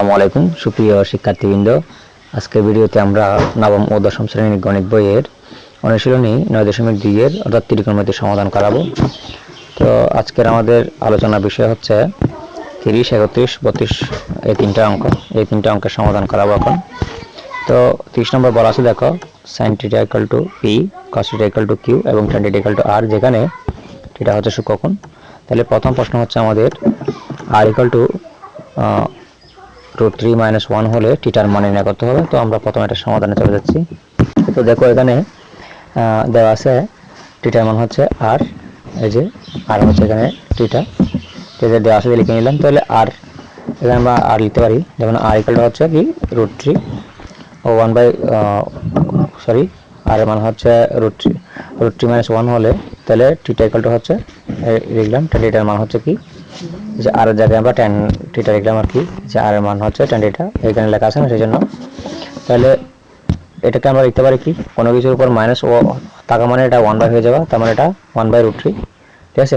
আলাইকুম, সুপ্রিয় শিক্ষার্থীবৃন্দ। আজকের ভিডিওতে আমরা নবম ও দশম শ্রেণির গণিত বইয়ের অনুশীলনী নয় দশমিক দুইয়ের অর্থাৎ ত্রিকোণমিতির সমাধান করাবো। তো আজকের আমাদের আলোচনার বিষয় হচ্ছে তিরিশ, একত্রিশ, বত্রিশ এই তিনটা অঙ্ক। এই তিনটা অঙ্কের সমাধান করাবো এখন। তো তিরিশ নম্বর বলা আছে, দেখো sine theta equal to P cos theta equal to Q এবং টেন টিটা ইকাল টু আর যেখানে এটা হচ্ছে সুকোণ তাহলে প্রথম প্রশ্ন হচ্ছে আমাদের আর equal to root three minus one হলে টিটার মান নির্ণয় করতে হবে। তো আমরা প্রথমে এটা সমাধানে চলে যাচ্ছি। তো দেখো এখানে দেওয়া আছে টিটার মান হচ্ছে আর এই যে আর হচ্ছে এখানে টিটা টিটা দেওয়া আছে, লিখে নিলাম। তাহলে আর এখানে আমরা আর লিখতে পারি। যেমন আর ইকালটা হচ্ছে কি? রুট থ্রি ও ওয়ান বাই সরি আর মান হচ্ছে root three root three minus one হলে তাহলে টিটা ইকালটা হচ্ছে লিখলাম। তাহলে এটার মান হচ্ছে কি? যে আর জায়গায় আমরা টেন টিটা লিখলাম আর কি, যে আর মান হচ্ছে টেন টিটা এখানে লেখা আছে না সেই জন্য তাহলে এটাকে আমরা লিখতে পারি কি, কোনো কিছুর উপর মাইনাস ও থাকা মানে এটা ওয়ান বাই হয়ে যাবে, তার মানে এটা ওয়ান বাই রুট থ্রি ঠিক আছে?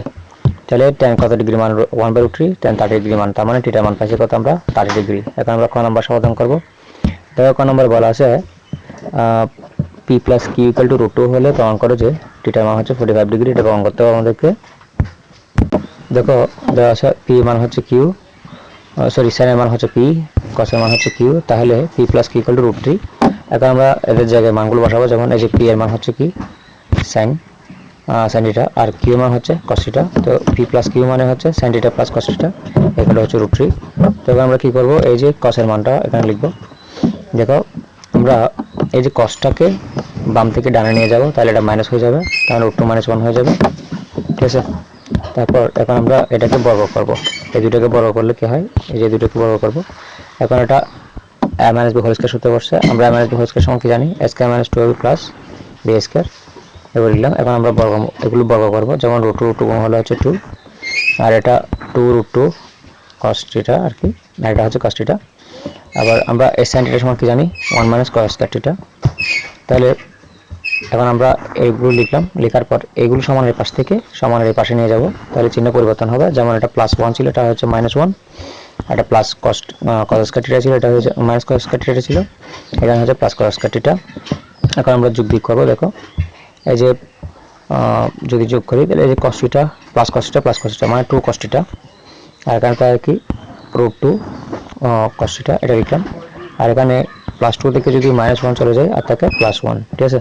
তাহলে টেন কত ডিগ্রি মান one by root three tan thirty degree মান, তার মানে টিটার মান পাইছে কত আমরা থার্টি ডিগ্রি এখন আমরা ক নম্বর সমাধান করব? দেখো ক নম্বর বলা আছে P plus Q two root two হলে প্রমাণ করো যে টিটার মান হচ্ছে ফোর্টি ফাইভ ডিগ্রি এটা প্রমাণ করতে হবে আমাদেরকে। দেখো, দেওয়া পি মান হচ্ছে কিউ সরি সাইনের মান হচ্ছে পি কসের মান হচ্ছে কিউ তাহলে P plus Q equal to root three এখন আমরা এদের জায়গায় মানগুলো বসাবো, যেমন এই যে পি এর মান হচ্ছে কি? সাইন সাইন থিটা আর কিউ মান হচ্ছে কসিটা তো পি প্লাস কিউ মানে হচ্ছে সাইন থিটা প্লাস কসিটা এখানে হচ্ছে রুট থ্রি তো এবার আমরা কি করব? এই যে কসের মানটা এখানে লিখব। দেখো, আমরা এই যে কসটাকে বাম থেকে ডানে নিয়ে যাব, তাহলে এটা মাইনাস হয়ে যাবে, তাহলে রুট টু মাইনাস ওয়ান হয়ে যাবে। ঠিক আছে? তারপর এখন আমরা এটাকে বর্গ করব। এই দুটোকে বর্গ করলে কি হয়? এই যে দুটোকে বর্গ করব। এখন এটা A minus B whole square সূত্রে বসছে। আমরা A minus B whole square সমান কি জানি? A square minus two plus B square এবার লিখলাম। এখন আমরা বর্গ এগুলো বর্গ করব। যেমন রুট টু টু হলে হচ্ছে টু আর এটা two root two cos theta আর কি। এটা হচ্ছে কস্টিটা আবার আমরা এস সাইন টিটার সমান কি জানি? ওয়ান মাইনাস কস তাহলে এখন আমরা এইগুলো লিখলাম। লেখার পর এইগুলো সমানের পাশ থেকে সমানের পাশে নিয়ে যাব। তাহলে চিহ্ন পরিবর্তন হবে। যেমন এটা প্লাস ওয়ান ছিল, এটা হচ্ছে মাইনাস ওয়ান এটা প্লাস কস্ট কস কাটিটা ছিল, এটা হচ্ছে মাইনাস কস কাটিটা ছিল। এখানে হচ্ছে প্লাস কস কাটিটা এখন আমরা যোগ বিয়োগ করব, দেখো। এই যে যদি যোগ করি, তাহলে এই যে কস্টিটা প্লাস কস্টিটা প্লাস কস্টিটা মানে টু কস্টিটা আর এখানে পাই কি? রুট টু কস্টিটা এটা লিখলাম। আর এখানে প্লাস টু থেকে যদি মাইনাস ওয়ান চলে যায়, আর থাকে প্লাস ওয়ান ঠিক আছে?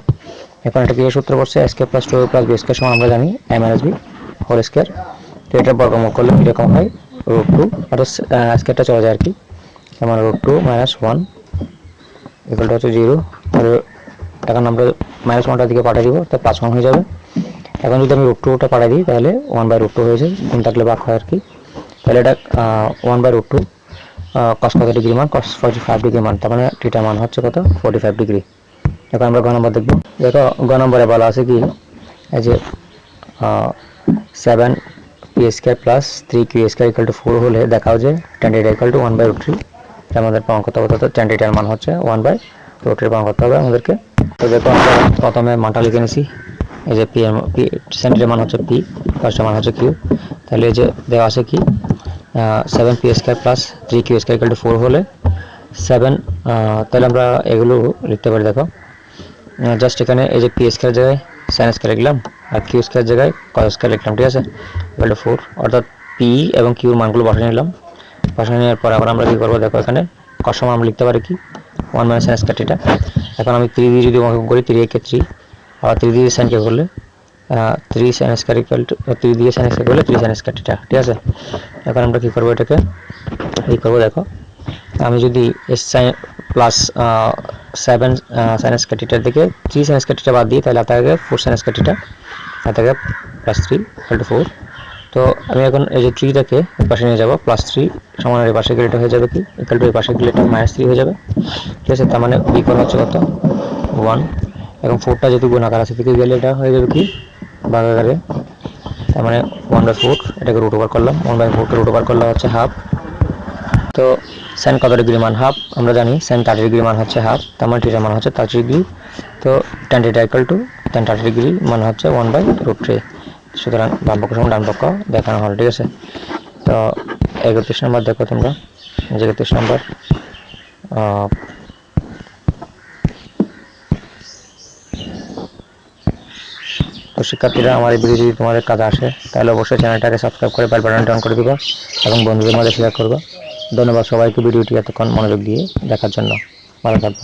এখন এটা কি সূত্র করছে S plus two plus B square সমান আমরা জানি M minus B whole square তো এটা বর্গমূল করলে এরকম হয়? রুট টু আর স্কোয়ারটা চলে যায় আর কি। যেমন রুট টু মাইনাস ওয়ান ইকুয়ালটা হচ্ছে জিরো এখন আমরা মাইনাস ওয়ানটার দিকে পাঠিয়ে দিব তা প্লাস ওয়ান হয়ে যাবে। এখন যদি আমি রুট টুটা পাঠিয়ে দিই, তাহলে ওয়ান বাই রুট টু হয়ে যায় গুণ থাকলে বাক হয় আর কি। তাহলে এটা one by root two cos কত ডিগ্রি মান? কস ফর্টি ফাইভ ডিগ্রি মান। তার মানে টিটার মান হচ্ছে কত? ফোর্টি ফাইভ ডিগ্রি এখন আমরা গ নম্বর দেখব। দেখো, গ নম্বরে বলা আছে কি? এই যে seven P square plus three Q square equal to four হলে দেখাও যে tan theta equal to one by root three আমাদের প্রমাণ করতে হবে? তো টেন মান হচ্ছে ওয়ান বাই রুট থ্রি প্রমাণ করতে হবে আমাদেরকে? তো দেখো, আমরা প্রথমে মানটা লিখে নিছি। এই যে পি এর পি সেন্টারের মান হচ্ছে পি ফার্স্টের মান হচ্ছে কিউ তাহলে এই যে দেওয়া আছে কি? Seven P square plus three Q square equal to four হলে সেভেন তাহলে আমরা এগুলো লিখতে পারি, দেখো। জাস্ট এখানে এই যে পি স্কোয়ার জায়গায় সাইন স্কোয়ার লিখলাম, আর কিউ স্কোয়ার জায়গায় কস স্কোয়ার লিখলাম, ঠিক আছে? ইকাল টু ফোর অর্থাৎ পি এবং কিউর মানগুলো বসাই নিলাম। বসাই নেওয়ার পর আবার আমরা কী করব? দেখো এখানে কস সমান আমরা লিখতে পারি কি? ওয়ান মাইনাস সাইন স্কোয়ার এটা এখন আমি থ্রি দিয়ে যদি অঙ্কন করি থ্রি একে থ্রি আবার থ্রি দিয়ে সাইন কে করলে three sine square equal to three দিয়ে সাইন স্কোয়ার করলে থ্রি সাইন স্কোয়ার এটা ঠিক আছে? এখন আমরা কী করব এটাকে? এই করব, দেখো। আমি যদি S sine plus seven sinus কাটিটার দিকে থ্রি সাইনাস কাটিটা বাদ দিই তাহলে আপনাকে ফোর সাইনাস কাটিটা আপনাকে প্লাস থ্রি ইকাল ফোর তো আমি এখন এই যে থ্রিটাকে পাশে নিয়ে যাব প্লাস থ্রি সমান এর পাশে গেলে এটা হয়ে যাবে কি? ইকাল টু এর পাশে গেলে এটা মাইনাস থ্রি হয়ে যাবে। ঠিক আছে, তার মানে করা হচ্ছে কত? ওয়ান এবং ফোরটা যেহেতু গুণাকার আছে থেকে গেলে এটা হয়ে যাবে কি? বাগাকারে তার মানে ওয়ান বাই ফোর এটাকে রুট ওভার করলাম। ওয়ান বাই ফোরকে রুট ওভার করলে হচ্ছে হাফ তো সেন কত ডিগ্রি মান হাফ, আমরা জানি সেন থার্টি ডিগ্রি মান হচ্ছে হাফ, তার মানে টিটার মান হচ্ছে থার্টি ডিগ্রি তো tan theta equal to tan thirty degree মান হচ্ছে ওয়ান বাই রুট থ্রি সুতরাং বাম পক্ষ ডান পক্ষ দেখানো হল, ঠিক আছে? তো একত্রিশ নম্বর দেখো তোমরা একত্রিশ নম্বর তো শিক্ষার্থীরা, আমার এই ভিডিও যদি তোমাদের কাজে আসে, তাহলে অবশ্যই চ্যানেলটাকে সাবস্ক্রাইব করে বেল বাটনটা অন করে দেবে এবং বন্ধুদের মধ্যে শেয়ার করবা। ধন্যবাদ সবাইকে ভিডিওটি এতক্ষণ মনোযোগ দিয়ে দেখার জন্য। ভালো থাকব